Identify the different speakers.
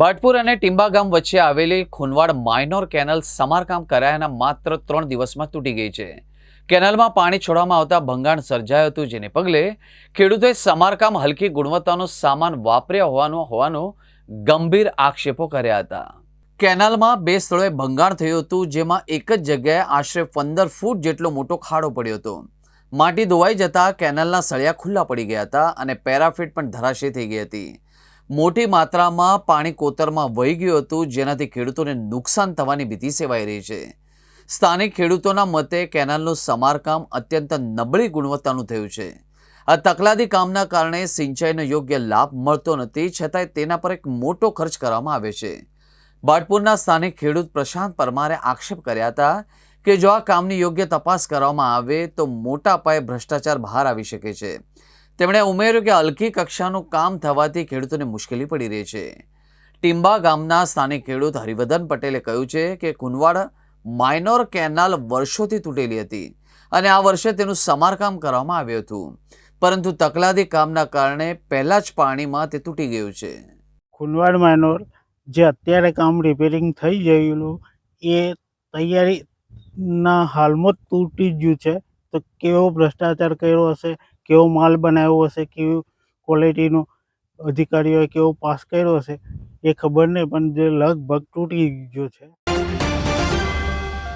Speaker 1: ભાટપુર અને ટિંબા ગામ વચ્ચે આવેલી ખુનવાડ માઇનોર કેનલ સમારકામ કરાયાના માત્ર ત્રણ દિવસમાં તૂટી ગઈ છે. કેનલમાં પાણી છોડવામાં આવતા ભંગાણ સર્જાયું હતું, જેને પગલે ખેડૂતોએ સમારકામ હલકી ગુણવત્તાનો સામાન વાપર્યા હોવાનો હોવાનો ગંભીર આક્ષેપો કર્યા હતા. કેનાલમાં બે સ્થળોએ ભંગાણ થયું હતું, જેમાં એક જ જગ્યાએ આશરે પંદર ફૂટ જેટલો મોટો ખાડો પડ્યો હતો. માટી ધોવાઈ જતા કેનાલના સળિયા ખુલ્લા પડી ગયા હતા અને પેરાફિટ પણ ધરાશી થઈ ગઈ હતી. મોટી માત્રામાં પાણી કોતરમાં વહી ગયું હતું, જેનાથી ખેડૂતોને નુકસાન થવાની ભીતિ સેવાઈ રહી છે. સ્થાનિક ખેડૂતોના મતે કેનાલનું સમારકામ અત્યંત નબળી ગુણવત્તાનું થયું છે. આ તકલાદી કામના કારણે સિંચાઈનો યોગ્ય લાભ મળતો નથી, છતાંય તેના પર એક મોટો ખર્ચ કરવામાં આવે છે. બાટપુરના સ્થાનિક ખેડૂત પ્રશાંત પરમારે આક્ષેપ કર્યા હતા કે જો આ કામની યોગ્ય તપાસ કરવામાં આવે, તો મોટા પાયે ભ્રષ્ટાચાર બહાર આવી શકે છે. તેમણે ઉમેર્યું કે હલકી કક્ષાનું કામ થવાથી ખેડૂતોને મુશ્કેલી પડી રહી છે. ટિંબા ગામના સ્થાનિક ખેડૂત હરિવર્ધન પટેલે કહ્યું છે કે કુનવાડ માઇનોર કેનાલ વર્ષોથી તૂટેલી હતી અને આ વર્ષે તેનું સમારકામ કરવામાં આવ્યું હતું. પરંતુ તકલાદી કામના કારણે પહેલા જ પાણીમાં તે તૂટી ગયું છે.
Speaker 2: ખુનવાડ માઇનોર જે અત્યારે કામ રિપેરિંગ થઈ ગયેલું એ તૈયારીના હાલમાં તૂટી ગયું છે. તો કેવો ભ્રષ્ટાચાર કર્યો હશે, કેવો માલ બનાવ્યો હશે, કેવી ક્વોલિટીનો અધિકારીઓએ કેવો પાસ કર્યો હશે, એ ખબર નહીં, પણ જે લગભગ તૂટી ગયો છે.